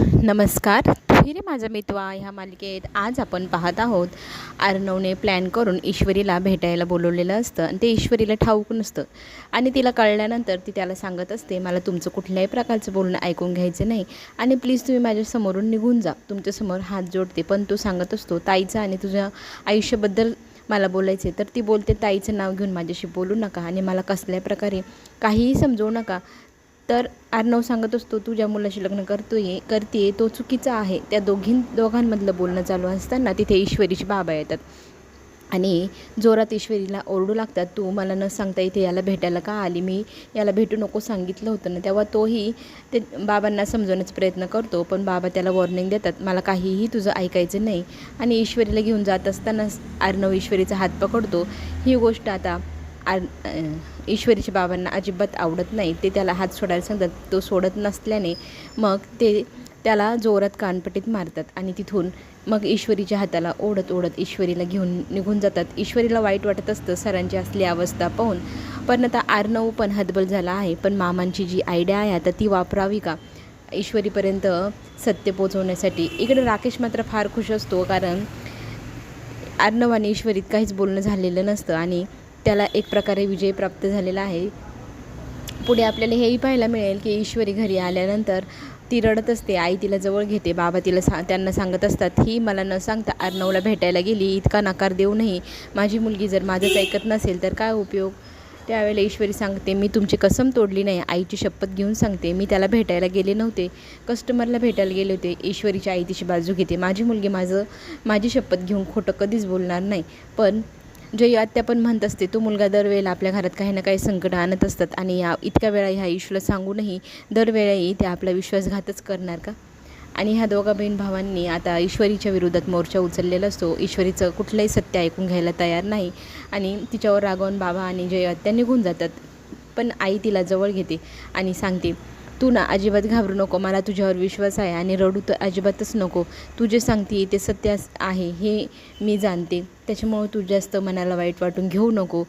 नमस्कार. हिरे माझा मितवा ह्या मालिकेत आज आपण पाहत आहोत अर्णवने प्लॅन करून ईश्वरीला भेटायला बोलवलेलं असतं आणि ते ईश्वरीला ठाऊक नसतं. आणि तिला कळल्यानंतर ती त्याला सांगत असते मला तुमचं कुठल्याही प्रकारचं बोलणं ऐकून घ्यायचं नाही आणि प्लीज तुम्ही माझ्यासमोरून निघून जा. तुमच्यासमोर हात जोडते. पण तो सांगत असतो ताईचं आणि तुझ्या आयुष्याबद्दल मला बोलायचे तर ती बोलते ताईचं नाव घेऊन माझ्याशी बोलू नका आणि मला कसल्या प्रकारे काहीही समजवू नका. तर आर्णव सांगत असतो तू ज्या मुलाशी लग्न करतोय करते तो चुकीचा आहे. त्या दोघीं दोघांमधलं बोलणं चालू असताना तिथे ईश्वरीची बाबा येतात. आणि जोरात ईश्वरीला ओरडू लागतात तू मला न सांगता इथे याला भेटायला का आली? मी याला भेटू नको सांगितलं होतं ना. तेव्हा तोही ते बाबांना समजवण्याचा प्रयत्न करतो पण बाबा त्याला वॉर्निंग देतात मला काहीही तुझं ऐकायचं नाही. आणि ईश्वरीला घेऊन जात असतानाच अर्णव ईश्वरीचा हात पकडतो. ही गोष्ट आता आर ईश्वरीच्या बाबांना अजिबात आवडत नाही. ते त्याला हात सोडायला सांगतात. तो सोडत नसल्याने मग ते त्याला जोरात कानपटीत मारतात आणि तिथून मग ईश्वरीच्या हाताला ओढत ओढत ईश्वरीला घेऊन निघून जातात. ईश्वरीला वाईट वाटत असतं. सरांची असली अवस्था पाहून. पण आता आर्नव पण हतबल झाला आहे. पण मामांची जी आयडिया आहे आता ती वापरावी का? ईश्वरीपर्यंत सत्य पोचवण्यासाठी. इकडे राकेश मात्र फार खुश असतो. कारण अर्णव आणि ईश्वरीत काहीच बोलणं झालेलं नसतं. आणि त्याला एक प्रकारे विजय प्राप्त झालेला आहे. पुढे आपल्याला हेही पाहायला मिळेल की ईश्वरी घरी आल्यानंतर ती रडत असते. आई तिला जवळ घेते. बाबा तिला सा त्यांना सांगत असतात ही मला न सांगता अर्णवला भेटायला गेली. इतका नकार देऊनही माझी मुलगी जर माझंच ऐकत नसेल तर काय उपयोग? त्यावेळेला ईश्वरी सांगते मी तुमची कसम तोडली नाही. आईची शपथ घेऊन सांगते. मी त्याला भेटायला गेले नव्हते. कस्टमरला भेटायला गेले होते. ईश्वरीच्या आई तिची बाजू घेते. माझी मुलगी माझं माझी शपथ घेऊन खोटं कधीच बोलणार नाही. पण जय आत्या पण म्हणत असते तो मुलगा दरवेळेला आपल्या घरात काही ना काही संकट आणत असतात आणि या इतक्या वेळा ह्या इशूला सांगूनही दरवेळाही ते आपला विश्वासघातच करणार का? आणि ह्या दोघा बहीण भावांनी आता ईश्वरीच्या विरोधात मोर्चा उचललेला असतो. ईश्वरीचं कुठलंही सत्य ऐकून घ्यायला तयार नाही आणि तिच्यावर रागवून बाबा आणि जय आत्या निघून जातात. पण आई तिला जवळ घेते आणि सांगते तू ना अजिबात घाबरू नको. मला तुझ्यावर विश्वास आहे आणि रडू तर अजिबातच नको. तू जे सांगते ते सत्य आहे हे मी जाणते. त्याच्यामुळं तू जास्त मनाला वाईट वाटून घेऊ नको.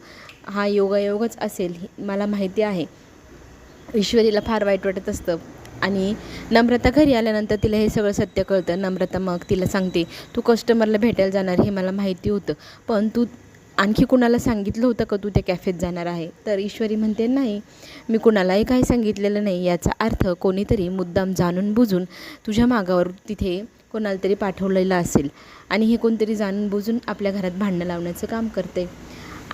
हा योगायोगच असेल हे मला माहिती आहे. ईश्वरीला फार वाईट वाटत असतं. आणि नम्रता घरी आल्यानंतर तिला हे सगळं सत्य कळतं. नम्रता मग तिला सांगते तू कस्टमरला भेटायला जाणार हे मला माहिती होतं. पण तू आणखी कुणाला सांगितलं होतं का तू त्या कॅफेत जाणार आहे? तर ईश्वरी म्हणते नाही मी कुणालाही काही सांगितलेलं नाही. याचा अर्थ कोणीतरी मुद्दाम जाणून बुजून तुझ्या मागावर तिथे कोणाला तरी पाठवलेलं असेल. आणि हे कोणतरी जाणून बुजून आपल्या घरात भांडणं लावण्याचं काम करते.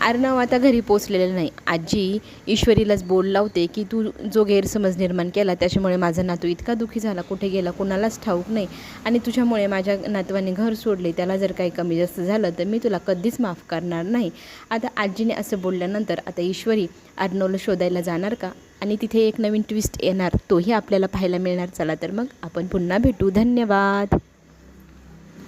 अर्णव आता घरी पोचलेलं नाही. आजी ईश्वरीलाच बोल लावते की तू जो गैरसमज निर्माण केला त्याच्यामुळे माझा नातू इतका दुःखी झाला. कुठे गेला? कुणालाच ठाऊक नाही. आणि तुझ्यामुळे माझ्या नातवाने घर सोडले. त्याला जर काही कमी जास्त झालं तर मी तुला कधीच माफ करणार नाही. आता आजीने असं बोलल्यानंतर आता ईश्वरी अर्णवला शोधायला जाणार का? आणि तिथे एक नवीन ट्विस्ट येणार. तोही आपल्याला पाहायला मिळणार. चला तर मग आपण पुन्हा भेटू. धन्यवाद.